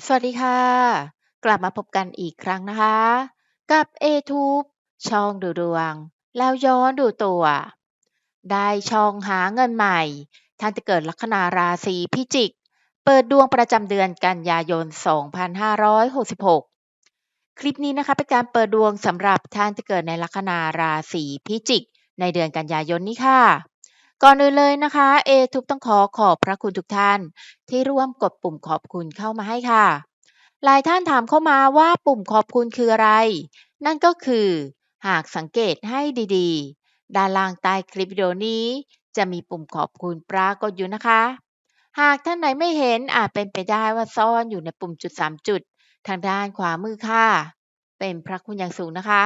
สวัสดีค่ะ กลับมาพบกันอีกครั้งนะคะ กับ A-Tube ช่องดูดวง แล้วย้อนดูตัว ได้ช่องหาเงินใหม่ ท่านจะเกิดลัคนาราศีพิจิก เปิดดวงประจำเดือนกันยายน 2566 คลิปนี้นะคะเป็นการเปิดดวงสำหรับท่านที่เกิดในลัคนาราศีพิจิก ในเดือนกันยายนนี้ค่ะ ก่อนอื่นเลยนะคะ เอทุบต้องขอขอบพระคุณทุกท่าน ที่ร่วมกดปุ่มขอบคุณเข้ามาให้ค่ะ หลายท่านถามเข้ามาว่าปุ่มขอบคุณคืออะไร นั่นก็คือ หากสังเกตให้ดีๆ ด้านล่างใต้คลิปวิดีโอนี้ จะมีปุ่มขอบคุณปรากฏอยู่นะคะ หากท่านไหนไม่เห็นอาจเป็นไปได้ว่าซ่อนอยู่ในปุ่มจุด 3 จุด ทางด้านขวามือค่ะ เป็นพระคุณอย่างสูงนะคะ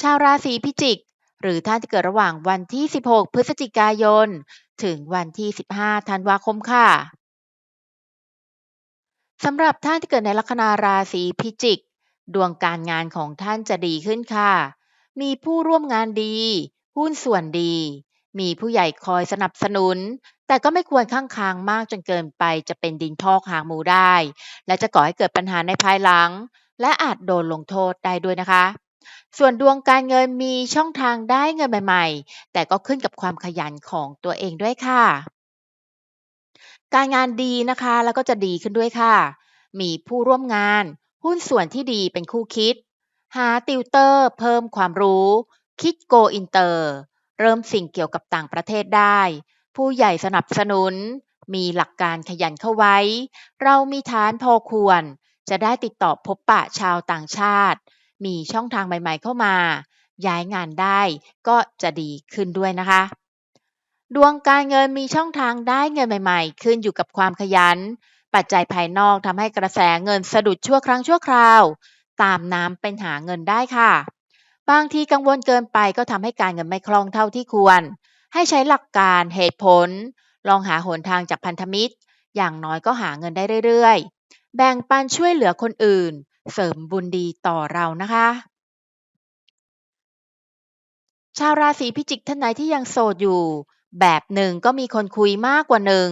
ชาวราศีพิจิก หรือท่านที่เกิดระหว่างวันที่ 16 พฤศจิกายน ถึงวันที่ 15 ธันวาคมค่ะสำหรับท่านที่เกิดในลัคนาราศีพิจิก ดวงการงานของท่านจะดีขึ้นค่ะ มีผู้ร่วมงานดี หุ้นส่วนดี มีผู้ใหญ่คอยสนับสนุน แต่ก็ไม่ควรข้างค้างมากจนเกินไปจะเป็นดินพอกหางหมูได้ และจะก่อให้เกิดปัญหาในภายหลัง และอาจโดนลงโทษได้ด้วยนะคะ ส่วนดวงการเงินมีช่องทางได้เงินใหม่ๆ แต่ก็ขึ้นกับความขยันของตัวเองด้วยค่ะ การงานดีนะคะแล้วก็จะดีขึ้นด้วยค่ะ มีผู้ร่วมงาน หุ้นส่วนที่ดีเป็นคู่คิด หาติวเตอร์ เพิ่มความรู้ คิดโกอินเตอร์ เริ่มสิ่งเกี่ยวกับต่างประเทศได้ ผู้ใหญ่สนับสนุน มีหลักการขยันเข้าไว้ เรามีฐานพอควร จะได้ติดต่อพบปะชาวต่างชาติ มีช่องทางใหม่ ๆ เข้ามา ย้ายงานได้ก็จะดีขึ้นด้วยนะคะ ดวงการเงินมีช่องทางได้เงินใหม่ ๆ ขึ้นอยู่กับความขยัน ปัจจัยภายนอกทำให้กระแสเงินสะดุดชั่วครั้งชั่วคราว ตามน้ำเป็นหาเงินได้ค่ะ บางทีกังวลเกินไปก็ทำให้การเงินไม่คล่องเท่าที่ควร ให้ใช้หลักการเหตุผล ลองหาหนทางจากพันธมิตร อย่างน้อยก็หาเงินได้เรื่อยๆ แบ่งปันช่วยเหลือคนอื่น เสริมบุญดีต่อเรานะคะ ชาวราศีพิจิกท่านไหนที่ยังโสดอยู่ แบบหนึ่งก็มีคนคุยมากกว่าหนึ่ง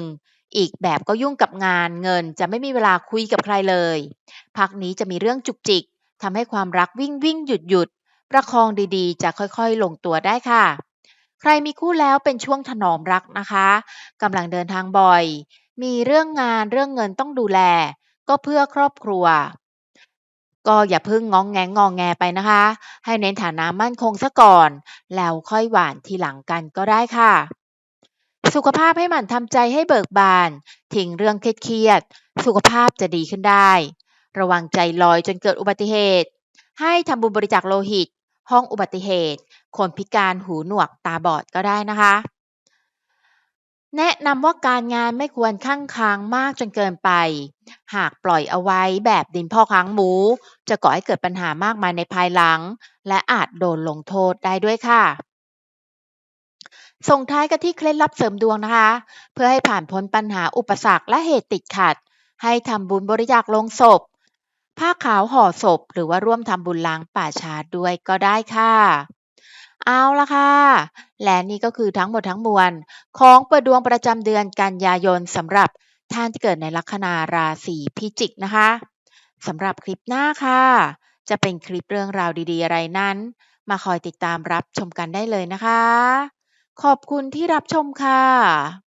อีกแบบก็ยุ่งกับงานเงินจะไม่มีเวลาคุยกับใครเลยพักนี้จะมีเรื่องจุกจิกทำให้ความรักวิ่งวิ่งหยุดหยุดประคองดีๆ จะค่อยๆ ลงตัวได้ค่ะ ใครมีคู่แล้วเป็นช่วงถนอมรักนะคะกำลังเดินทางบ่อย มีเรื่องงานเรื่องเงินต้องดูแล ก็เพื่อครอบครัว ก็อย่าเพิ่งงองแงงงองแงไปนะคะ ให้เน้นฐานะมั่นคงซะก่อน แล้วค่อยหวานทีหลังกันก็ได้ค่ะ สุขภาพให้หมั่นทำใจให้เบิกบาน ทิ้งเรื่องเครียดๆสุขภาพจะดีขึ้นได้ ระวังใจลอยจนเกิดอุบัติเหตุ ให้ทำบุญบริจาคโลหิต ห้องอุบัติเหตุ คนพิการหูหนวกตาบอดก็ได้นะคะ แนะนำว่าการงานไม่ควรข้างค้างมากจนเกินไป หากปล่อยเอาไว้แบบดินพ่อค้างหมู จะก่อให้เกิดปัญหามากมายในภายหลัง และอาจโดนลงโทษได้ด้วยค่ะ ส่งท้ายกันที่เคล็ดลับเสริมดวงนะคะ เพื่อให้ผ่านพ้นปัญหาอุปสรรคและเหตุติดขัด ให้ทำบุญบริจาคลงศพ ผ้าขาวห่อศพ หรือว่าร่วมทำบุญล้างป่าช้าด้วยก็ได้ค่ะ เอาละค่ะ และนี่ก็คือทั้งหมดทั้งมวล ของเปิดดวงประจำเดือนกันยายนสำหรับท่านที่เกิดในลัคนาราศีพิจิกนะคะสำหรับคลิปหน้าค่ะ จะเป็นคลิปเรื่องราวดี ๆ อะไรนั้น มาคอยติดตามรับชมกันได้เลยนะคะ ขอบคุณที่รับชมค่ะ